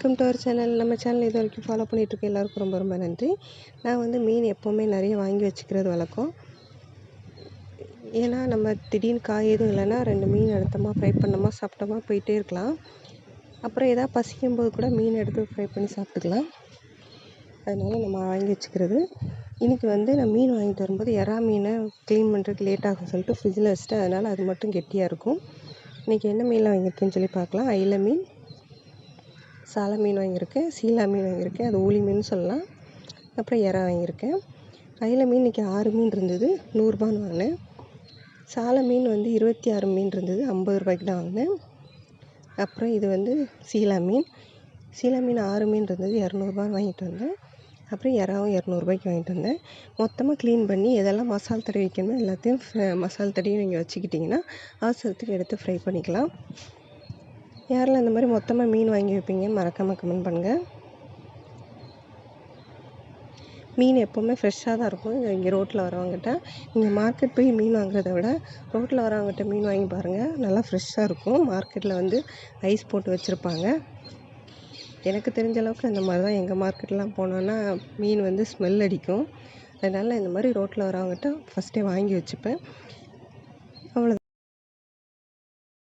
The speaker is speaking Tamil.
வெல்கம் டு அவர் சேனல் நம்ம சேனல் இது வரைக்கும் ஃபாலோ பண்ணிகிட்ருக்க எல்லாருக்கும் ரொம்ப ரொம்ப நன்றி. நான் வந்து மீன் எப்போவுமே நிறைய வாங்கி வச்சுக்கிறது வழக்கம். ஏன்னா நம்ம திடீர்னு காய் எதுவும் இல்லைன்னா ரெண்டு மீன் எடுத்தோமா ஃப்ரை பண்ணோமா சாப்பிட்டோமா போயிட்டே இருக்கலாம். அப்புறம் எதாவது பசிக்கும் போது கூட மீன் எடுத்து ஃப்ரை பண்ணி சாப்பிட்டுக்கலாம். அதனால் நம்ம வாங்கி வச்சுக்கிறது. இன்றைக்கி வந்து நான் மீன் வாங்கிட்டு வரும்போது எறா மீனை க்ளீன் பண்ணுறதுக்கு லேட் ஆகும் சொல்லிட்டு ஃப்ரிட்ஜில் வச்சுட்டு அதனால் அது மட்டும் கெட்டியாக இருக்கும். இன்றைக்கி என்ன மீன்லாம் வாங்கியிருக்கேன்னு சொல்லி பார்க்கலாம். அயில மீன் சால மீன் வாங்கியிருக்கேன் சீலா மீன் வாங்கியிருக்கேன் அது ஊளி மீன் சொல்லலாம். அப்புறம் இறா வாங்கியிருக்கேன். அயில மீன் இன்றைக்கி ஆறு மீன் இருந்தது நூறுரூபான்னு வாங்கினேன். சால மீன் வந்து இருபத்தி ஆறு மீன் இருந்தது ஐம்பது ரூபாய்க்கு தான் வாங்கினேன். அப்புறம் இது வந்து சீலா மீன். சீலா மீன் ஆறு மீன் இருந்தது இரநூறுபான்னு வாங்கிட்டு வந்தேன். அப்புறம் இறாவும் இரநூறுபாய்க்கு வாங்கிட்டு வந்தேன். மொத்தமாக க்ளீன் பண்ணி எதெல்லாம் மசால் தடவி வைக்கணுமோ எல்லாத்தையும் மசால் தடவி நீங்கள் வச்சுக்கிட்டிங்கன்னா அவசரத்துக்கு எடுத்து ஃப்ரை பண்ணிக்கலாம். யாரெல்லாம் இந்த மாதிரி மொத்தமாக மீன் வாங்கி வைப்பீங்கன்னு மறக்காமல் கமெண்ட் பண்ணுங்கள் மீன் எப்போவுமே ஃப்ரெஷ்ஷாக தான் இருக்கும். இங்கே ரோட்டில் வரவங்ககிட்ட நீங்கள் மார்க்கெட் போய் மீன் வாங்குறத விட ரோட்டில் வரவங்ககிட்ட மீன் வாங்கி பாருங்கள் நல்லா ஃப்ரெஷ்ஷாக இருக்கும். மார்க்கெட்டில் வந்து ஐஸ் போட்டு வச்சுருப்பாங்க. எனக்கு தெரிஞ்ச அளவுக்கு அந்த மாதிரி தான் எங்கள் மார்க்கெட்லாம் போனோன்னா மீன் வந்து ஸ்மெல் அடிக்கும். அதனால் இந்த மாதிரி ரோட்டில் வரவங்ககிட்ட ஃபஸ்ட்டே வாங்கி வச்சுப்பேன்.